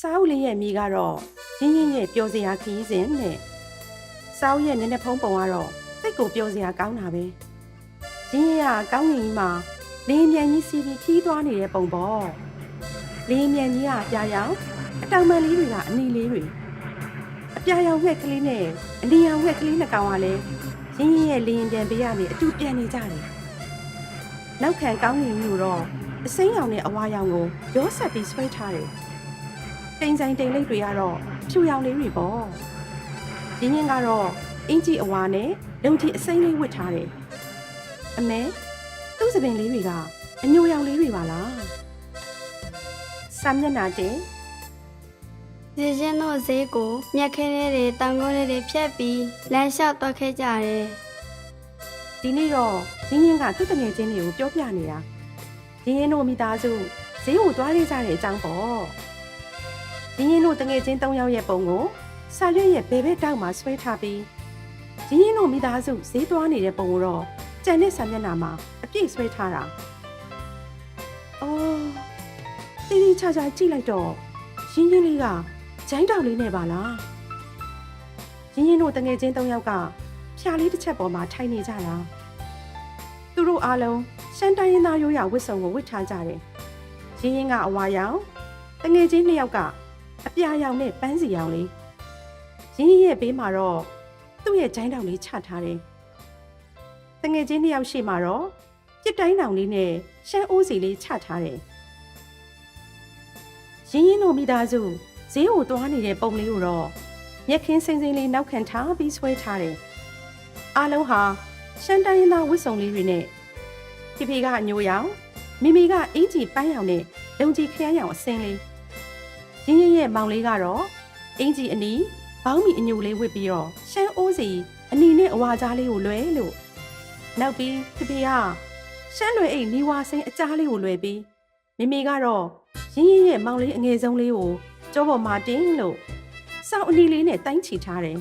စာအုပ်လေးရဲ့မိကတော့ရင်းရင်းရဲ့ပျော်စရာခရီးစဉ်နဲ့စာအုပ်ရဲ့နည်းနည်းဖုံးပုံကတော့စိတ်ကိုပျော်စရာကောင်းတာပဲရင်းရင်းကကောင်းငင်ကြီးမှာလေယာဉ်မြန်ကြီးစီးပြီးခီးသွားနေတဲ့ပုံပေါ့လေယာဉ်မြန်ကြီးကအပြာရောင်အတောင်ပံလေးတွေကအနီလေးတွေအပြာရောင်ငှက်ကလေးနဲ့အနီရောင်ငှက်ကလေးနှစ်ကောင်ကလည်းရင်းရင်းရဲ့လေယာဉ်ပြန်ပေးရနေအတူပြန်နေကြတယ်နောက်ခံကောင်းငင်ကြီးကိုတော့အစိမ်းရောင်နဲ့အဝါရောင်ကိုရောဆက်ပြီးဆွဲထားတယ် တိမ်ဆိုင်တိမ်လိပ်တွေကတော့ဖြူရောင်လေးတွေပေါ့ရင်းရင်းကတော့အင်ကြီးအဝါနဲ့လုံကြီးအစိမ်းလေးဝတ်ထားတယ်အမဲသူ့စပင်လေးတွေကအညိုရောင်လေးတွေပါလားစာမျက်နှာတင်ရေချင်းတို့ဈေးကိုမြက်ခဲလေးတွေတောင်ကုန်းလေးတွေဖြတ်ပြီးလမ်းလျှောက်သွားခဲ့ကြတယ်ဒီနေ့တော့ရင်းရင်းကသူ့တငယ်ချင်းတွေကိုပြောပြနေတာရင်းရင်းတို့မိသားစုဈေးကိုသွားလေးကြတဲ့အကြောင်းပေါ့ ရင်းရင်းတို့တငယ်ချင်း၃ယောက်ရဲ့ပုံကိုစာရွက်ရဲ့ဘယ်ဘက်တောက်မှာဆွဲထားပြီးရင်းရင်းတို့မိသားစုဈေးသွားနေတဲ့ပုံကိုတော့ကြံတဲ့စာမျက်နှာမှာအပြည့်ဆွဲထားတာအော်တိတိကျကျကြည့်လိုက်တော့ရင်းရင်းလေးကဂျိုင်းတောင်လေးနဲ့ပါလားရင်းရင်းတို့တငယ်ချင်း၃ယောက်ကဖြာလေးတစ်ချက်ပေါ်မှာထိုင်နေကြတာသူတို့အားလုံးရှမ်းတိုင်းရင်းသားရိုးရာဝတ်စုံကိုဝတ်ထားကြတယ်ရင်းရင်းကအဝါရောင်တငယ်ချင်းနှစ်ယောက်က အပြာရောင်နဲ့ပန်းစီရောင်လေးရင်းရင်းရဲ့ဘေးမှာတော့သူ့ရဲ့ဂျိုင်းတောင်လေးချထားတယ်တငယ်ချင်းနှစ်ယောက်ရှေ့မှာတော့ပြစ်တိုင်းတောင်လေးနဲ့ရှမ်းအိုးစီလေးချထားတယ်ရင်းရင်းတို့မိသားစုဈေးကိုသွားနေတဲ့ပုံလေးကိုတော့မြက်ခင်းစိမ့်စိမ့်လေးနောက်ခံထားပြီးဆွဲထားတယ်အားလုံးဟာရှမ်းတိုင်းရင်းသားဝတ်စုံလေးတွေနဲ့ဖေဖေကအညိုရောင်မိမိကအင်ကြီးပန်းရောင်နဲ့လုံကြီးခရမ်းရောင်အစင်းလေး ရင်းရင်းရဲ့မောင်လေးကတော့အင်ကြီးအနီဘောင်းမီအညိုလေးဝတ်ပြီးတော့ရှမ်းအိုးစီအနီနဲ့အဝါကြားလေးကိုလွဲလို့နောက်ပြီးဖေဖေကရှမ်းလွယ်အိတ်နီဝါစိန်အကြားလေးကိုလွယ်ပြီးမိမိကတော့ရင်းရင်းရဲ့မောင်လေးအငယ်ဆုံးလေးကိုကြောပေါ်မှာတင်းလို့စောင်းအနီလေးနဲ့တိုင်းချီထားတယ်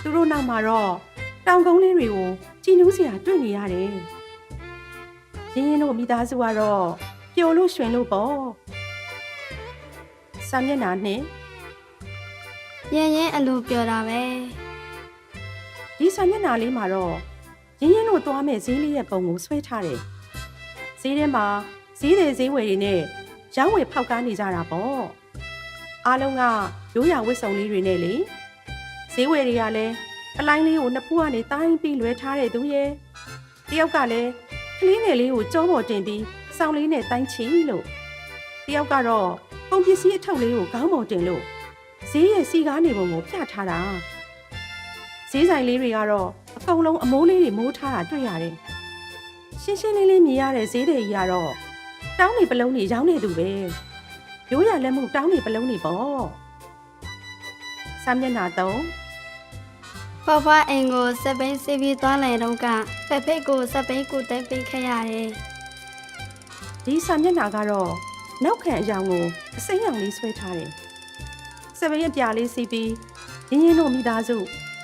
သူတို့နောက်မှာတော့တောင်ကုန်းလေးတွေကိုကြည်နူးစရာတွေ့နေရတယ်။ရင်းရင်တို့မိသားစုကတော့ပျော်လို့ရွှင်လို့ပေါ့။ စာမျက်နှာနဲ့ရင်ရင်အလိုပြောတာပဲဒီစာမျက်နှာလေးမှာတော့ရင်းရင်တို့သွားမဲ့ဈေးလေးရဲ့ပုံကိုဆွဲထားတယ်။ဈေးထဲမှာဈေးတွေဈေးဝယ်တွေနဲ့ရောင်းဝယ်ဖောက်ကားနေကြတာပေါ့။အားလုံးကရိုးရာဝတ်စုံလေးတွေနဲ့လေဈေးဝယ်တွေကလည်းအလိုင်းလေးကိုနှစ်ဖူးကနေတိုင်းပြီးလွဲထားတဲ့သူရဲ့တယောက်ကလည်းကလေးငယ်လေးကိုကြောပေါ်တင်ပြီးစောင်းလေးနဲ့တိုင်းချီလို့တယောက်ကတော့ ပုံပစ္စည်းအထုပ်လေးကိုခေါင်းပေါ်တင်လို့ဈေးရဲ့စီကားနေပုံကိုပြထားတာဈေးဆိုင်လေးတွေကတော့အကုန်လုံးအမိုးလေးတွေမိုးထားတာတွေ့ရတယ်ရှင်းရှင်းလင်းလင်းမြင်ရတဲ့ဈေးတွေကြီးကတော့တောင်းနေပလုံးတွေရောင်းနေသူပဲရိုးရလက်မှုတောင်းနေပလုံးတွေပေါ့စာမျက်နှာ3ဖွားဖွားအိမ်ကိုစက်ပိန်စီးပြီးသွားလိုက်တော့ကဖက်ဖိတ်ကိုစက်ပိန်ကိုတက်ပေးခဲ့ရတယ်ဒီစာမျက်နှာကတော့ နောက်ခံအယောင်ကိုအစိမ်းရောင်လေးဆွဲထားတယ်။စပင်းအပြာလေးစီးပြီးရင်းရင်းတို့မိသားစု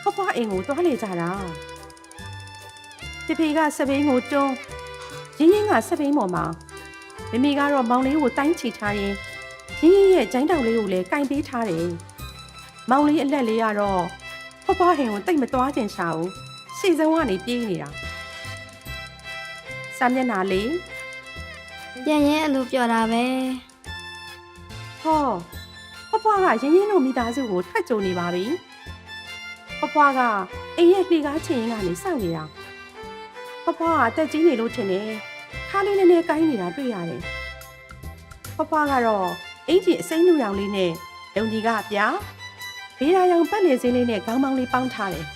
ဖွားဖွားအိမ်ကိုတွားလေကြတာ။ဖေဖေကစပင်းကိုတွန်းရင်းရင်းကစပင်းပေါ်မှာမိမိကတော့မောင်လေးကိုတိုင်းချီထားရင်ရင်းရင်းရဲ့ဂျိုင်းတောင်လေးကိုလည်းကင်ပေးထားတယ်။မောင်လေးအလက်လေးကတော့ဖွားဖွားဟင်ကိုတိတ်မတွားကျင်ရှာဘူး။စီစုံကနေပြေးနေတာ။စာမျက်နှာလေး ရင်ရင်အလိုပြောတာပဲဟောဖွားဖွားကရင်းရင်းတို့မိသားစုကိုထွက်ကြုံနေပါပြီဖွားဖွားကအိမ်ရဲ့လှေကားချင်ရင်ကနေစောင့်နေတာဖွားဖွားကအသက်ကြီးနေလို့ထင်တယ်ခါလေးနည်းနည်းကိုင်းနေတာတွေ့ရတယ်ဖွားဖွားကတော့အင်ကြီးအစိမ်းနူရောင်လေးနဲ့လုံကြီးကပြဘေးရာရောင်ပတ်နေစင်းလေးနဲ့ခေါင်းပေါင်းလေးပေါင်းထားတယ်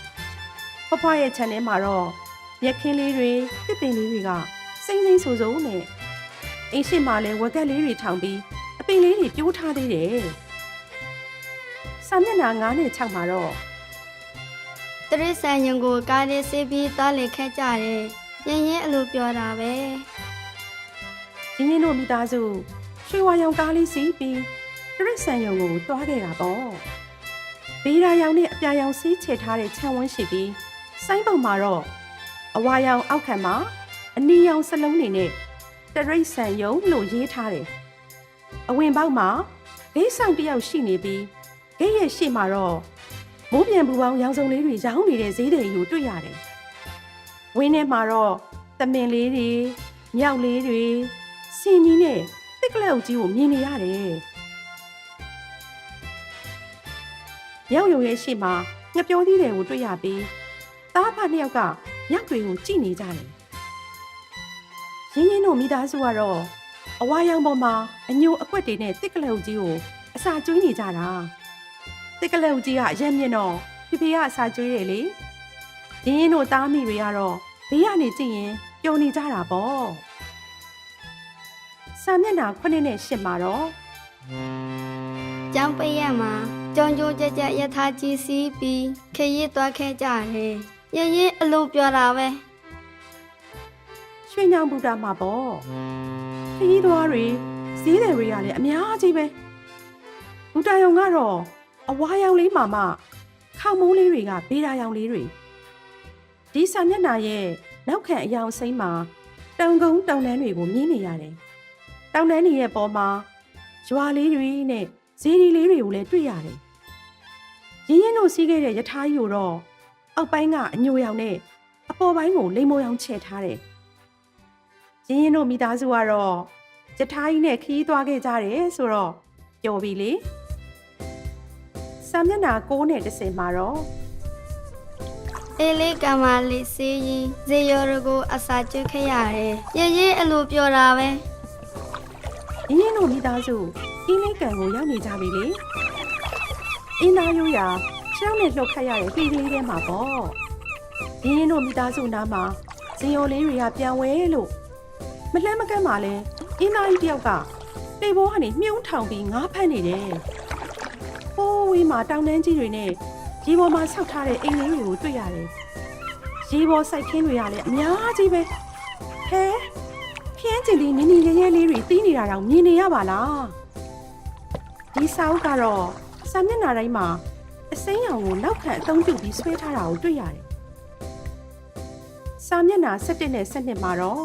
ဖွားဖွားရဲ့ခြံထဲမှာတော့မြက်ခင်းလေးတွေပစ်ပင်လေးတွေကစိမ့်စိမ့်ဆူဆူနဲ့ အိမ်ရှိမှလည်းဝက်ကက်လေးတွေထောင်ပြီးအပင်လေးတွေပြိုးထားသေးတယ်။စာမျက်နှာ9နဲ့6မှာတော့တရစ်ဆန်ယုံကိုကားလေးစီးပြီးသွားလိုက်ခဲ့ကြတယ်ရင်ရင်အလိုပြောတာပဲရင်းရင်းတို့မိသားစုရွှေဝါရောင်ကားလေးစီးပြီးတရစ်ဆန်ယုံကိုတွားခဲ့တာပေါ့။ဘေးရာရောင်နဲ့အပြာရောင်စီးချေထားတဲ့ခြံဝန်းရှိပြီးစိုင်းပုံမှာတော့အဝါရောင်အောက်ခံမှာအနီရောင်စလုံးတွေနဲ့ တရိတ်ဆန်ယုံလို့ရေးထားတယ်။အဝင်ပေါက်မှာဂိတ်ဆောင်တစ်ယောက်ရှိနေပြီးဂိတ်ရဲ့ရှေ့မှာတော့မိုးပြန်ပူပေါင်းရောင်စုံလေးတွေရောင်းနေတဲ့ဈေးတယ်ကို တွေ့ရတယ်။ဝင်းထဲမှာတော့သမင်လေးတွေမြောက်လေးတွေစင်ကြီးနဲ့တစ်ကလောက်ကြီးကိုမြင်နေရတယ်။မြောက်ရုံရဲ့ရှေ့မှာငပြောသီးတွေကိုတွေ့ရပြီးသားဖနှစ်ယောက်ကမြောက်တွေကိုကြည့်နေကြတယ်။ ရင်းရင်းတို့မိသားစုကတော့အဝါရောင်ပေါ်မှာအညိုအကွက်တွေနဲ့တစ်ကလောက်ကြီးကိုအစာကျွေးနေကြတာ။တစ်ကလောက်ကြီးကအရက်မြင့်တော့ဖေဖေကအစာကျွေးတယ်လေ။ရင်းရင်းတို့သားမိတွေကတော့ဘေးကနေကြည့်ရင်ပျော်နေကြတာပေါ့။စာမျက်နှာ9နဲ့10မှာတော့ကျောင်းပိတ်ရမှာကြောင်ကြိုးကြက်ကြက်ရထားကြီးစီးပြီးခရီးသွားခဲ့ကြတယ်ရရင်အလိုပြောတာပဲ ရွှေညောင်ဘူတာမှာပေါ့ခရီးသွားတွေဈေးတယ်တွေကလည်းအများကြီးပဲဘူတာယုံကတော့အဝါရောင်လေးမှာမှခေါင်မိုးလေးတွေကဘေးရာရောင်လေးတွေဒီစာမျက်နှာရဲ့နောက်ခံအယောင်စိမ့်မှာတောင်ကုန်းတောင်တန်းတွေကိုမြင်နေရတယ်တောင်တန်းတွေရဲ့ပေါ်မှာရွာလေးတွေနဲ့ဈေးဒီလေးတွေကိုလည်းတွေ့ရတယ်ရင်းရင်တို့စီးခဲ့တဲ့ယထာကြီးကိုတော့အောက်ပိုင်းကအညိုရောင်နဲ့အပေါ်ပိုင်းကိုလိမ္မော်ရောင်ချဲ့ထားတယ် ရင်းရင်တို့မိသားစုကတော့ကြထားကြီးနဲ့ခီးသွားခဲ့ကြတယ်ဆိုတော့ပျော်ပြီလေစာမျက်နှာ6နဲ့10မှာတော့အေးလေးကမာလေးစီးရင်ဇေယော်ရကိုအစာကျွတ်ခဲ့ရတယ်ရရင်အလိုပြောတာပဲရင်းရင်တို့မိသားစုအင်းလေးကန်ကိုရောက်နေကြပြီလေအင်းသားရိုးရာရှောင်းနဲ့လှုပ်ခတ်ရတဲ့ပြည်ကလေးထဲမှာပေါ့ရင်းရင်တို့မိသားစုနားမှာဇင်ယိုလေးတွေကပြန်ဝဲလို့ မလှမ်းမကမ်းမှာလဲအင်းသားကြီးတယောက်ကတေဘောကနေမြုံထောင်ပြီးငားဖမ်းနေတယ်ဟိုးဝေးမှာတောင်တန်းကြီးတွေနဲ့ရေပေါ်မှာဆောက်ထားတဲ့အိမ်လေးတွေကိုတွေ့ရတယ်ရေပေါ်စိုက်ခင်းတွေကလည်းအများကြီးပဲဟဲဖျင်းကျင်ဒီနီနီရဲရဲလေးတွေတီးနေတာတော့မြင်နေရပါလားဒီစာအုပ်ကတော့စာမျက်နှာတိုင်းမှာအစိမ်းရောင်ကိုနောက်ခံအသုံးပြုပြီးဆွဲထားတာကိုတွေ့ရတယ်စာမျက်နှာ17နဲ့17မှာတော့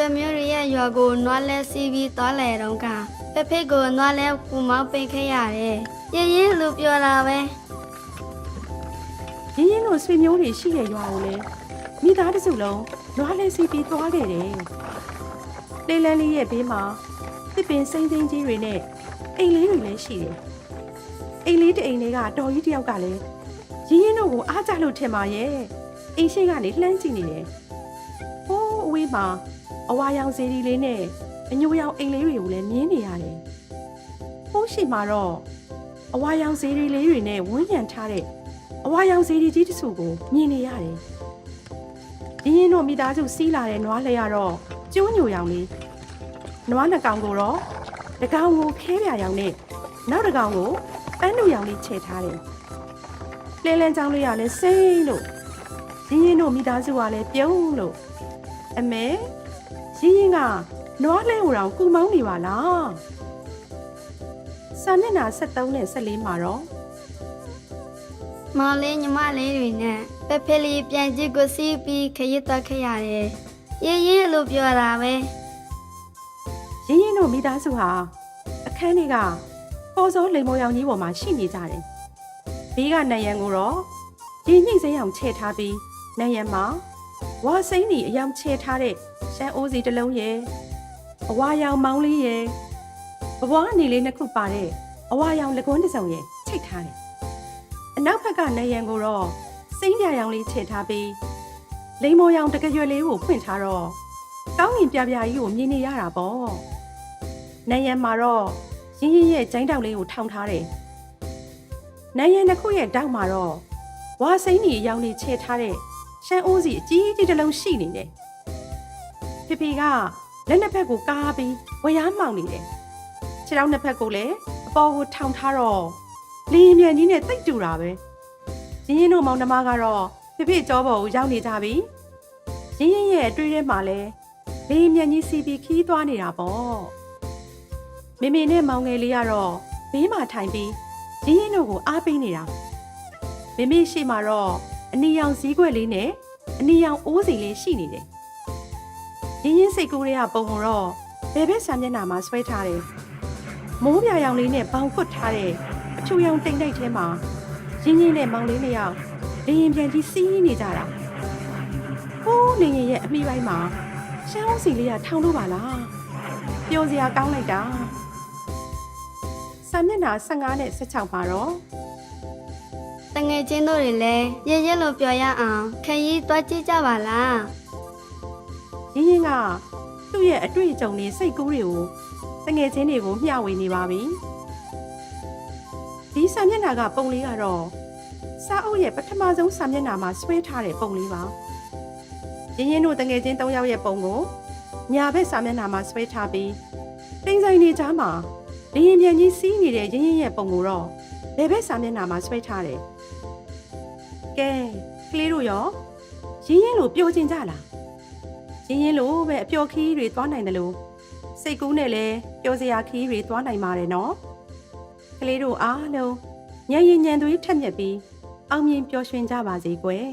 ရှမမျိုးရရဲ့ရွာကိုနွားလဲစီးပြီးသွားလဲတော့ကဖဖေကိုနွားလဲပူမောင်းပိတ်ခဲ့ရတယ်ရရင်အလိုပြောတာပဲရင်းရင်းတို့ဆွေမျိုးတွေရှိတဲ့ရွာကိုလည်းမိသားတစ်စုလုံးနွားလဲစီးပြီးသွားခဲ့တယ်။လေလန်းလေးရဲ့ဘေးမှာတစ်ပင်စိမ့်စိမ့်ကြီးတွေနဲ့အိမ်လေးတွေလည်းရှိတယ်။အိမ်လေးတစ်အိမ်လေးကတော်ကြီးတစ်ယောက်ကလည်းရင်းရင်းတို့ကိုအားကြလို့ထင်ပါရဲ့။အိမ်ရှိကနေလှမ်းကြည့်နေတယ်။ဟိုးအဝေးမှာ အဝါရောင်စေဒီလေးနဲ့အညိုရောင်အိမ်လေးတွေကိုလည်းမြင်နေရတယ်။ဟိုးရှိမှာတော့အဝါရောင်စေဒီလေးတွေနဲ့ဝန်းရံထားတဲ့အဝါရောင်စေဒီကြီးတစ်စုကိုမြင်နေရတယ်။ရင်းရင်တို့မိသားစုစီးလာတဲ့နွားလဲရတော့ကျိုးညိုရောင်လေးနွားနှစ်ကောင်ကိုတော့တစ်ကောင်ကိုခဲပြရောင်နဲ့နောက်တစ်ကောင်ကိုပန်းနုရောင်လေးခြေထားတယ်။လဲလန်းချောင်းလေးကလည်းစိမ့်လို့ရင်းရင်တို့မိသားစုကလည်းပြုံးလို့အမေ ရင်းရင်ကနွားလဲဟိုတောင်ကူမောင်းနေပါလား။စာမျက်နှာ73နဲ့14မှာတော့မောင်လေးညီမလေးတွေနဲ့ဖဖေလေးပြန်ကြည့်ကိုစီးပြီးခရီးသွားခဲ့ရတယ်ရရင်အလိုပြောတာပဲရင်းရင်းတို့မိသားစုဟာအခန်းတွေကပေါ်စောလိမ်မောင်ရောင်ကြီးပေါ်မှာရှိနေကြတယ်။ဘေးကနံရံကိုတော့ဒီညှိစိမ်းအောင်ချဲ့ထားပြီးနံရံမှာဝါစိမ့်နီအယောင်ချဲ့ထားတဲ့ ရှမ်းအိုးစီတစ်လုံးရဲ့အဝါရောင်မောင်းလေးရဲ့ဘဘွားအနေလေးနှစ်ခုပါတဲ့အဝါရောင်လက်ကွန်းတစ်စုံရဲ့ချိတ်ထားတယ်။အနောက်ဘက်ကနံရံကိုတော့စိမ့်ပြရောင်လေးချဲ့ထားပြီးလိမ်မောင်ရောင်တကရွယ်လေးကိုဖွင့်ထားတော့ကောင်းငင်ပြပြကြီးကိုမြင်နေရတာပေါ့။နန်းရံမှာတော့ရင်းရင်းရဲ့ကျိုင်းတောက်လေးကိုထောင်ထားတယ်။နန်းရံတစ်ခုရဲ့တောက်မှာတော့ဝါစိမ့်ကြီးရောင်နေချဲထားတဲ့ရှမ်းအိုးစီအကြီးကြီးတစ်လုံးရှိနေတယ်။ ဖေဖေကလက်နှစ်ဖက်ကိုကားပြီးဝရမ်းမောင်နေတယ်။ခြေထောက်နှစ်ဖက်ကိုလည်းအပေါ်ကိုထောင်ထားတော့လင်းမြန်ကြီးနဲ့တိတ်တူတာပဲ။ရင်းရင်းတို့မောင်နှမကတော့ဖေဖေကြောပေါ်ကိုရောက်နေကြပြီ။ရင်းရင်းရဲ့အတွေ့အထဲမှာလည်းလင်းမြန်ကြီးစီပြီးခီးသွားနေတာပေါ့။မေမေနဲ့မောင်ငယ်လေးကတော့ဘေးမှာထိုင်ပြီးရင်းရင်းတို့ကိုအားပေးနေတာမေမေရှိမှတော့အနီရောင်စည်းခွက်လေးနဲ့အနီရောင်အိုးစီလေးရှိနေတယ် ရင်းရင်းစိတ်ကူးတွေကပုံပုံတော့ဘယ်ဘက်ဆံမျက်နှာမှာဆွဲထားတယ်မိုးပြာရောင်လေးနဲ့ဘောင်ခွတ်ထားတဲ့အချူရောင်တိမ်တိုက်ထဲမှာရင်းရင်းနဲ့မောင်လေးနှစ်ယောက်လေရင်ပြန်ကြီးစီးနေကြတာဟိုးနေရင်ရဲ့အမိပိုင်းမှာရှမ်းအောင်စီလေးကထောင်လို့ပါလားပျော်စရာကောင်းလိုက်တာစာမျက်နှာ15နဲ့16မှာတော့တငယ်ချင်းတို့တွေလည်းရရလို့ပြောရအောင်ခရီးသွားကြည့်ကြပါလား ရင်းရင်းကသူ့ရဲ့အတွေ့အကြုံတွေစိတ်ကူးတွေကိုတငယ်ချင်းတွေကိုမျှဝေနေပါပြီဒီစာမျက်နှာကပုံလေးကတော့စာအုပ်ရဲ့ပထမဆုံးစာမျက်နှာမှာဆွဲထားတဲ့ပုံလေးပါရင်းရင်းတို့တငယ်ချင်း၃ယောက်ရဲ့ပုံကိုညာဘက်စာမျက်နှာမှာဆွဲထားပြီးတင်ဆိုင်နေကြမှာလင်းရင်ပြန်ကြီးစီးနေတဲ့ရင်းရင်းရဲ့ပုံကိုတော့ဘယ်ဘက်စာမျက်နှာမှာဆွဲထားတယ်ကဲကလေးတို့ရောရင်းရင်းလို့ပြောချင်ကြလား ရင်းရင်းလို့ပဲအပျော်ခီးတွေသွားနိုင်တယ်လို့စိတ်ကူးနဲ့လည်းပျော်စရာခီးတွေသွားနိုင်ပါတယ်နော်ကလေးတို့အားလုံးညံရင်ညံသွေးထက်မြက်ပြီးအောင်မြင်ပျော်ရွှင်ကြပါစေကွယ်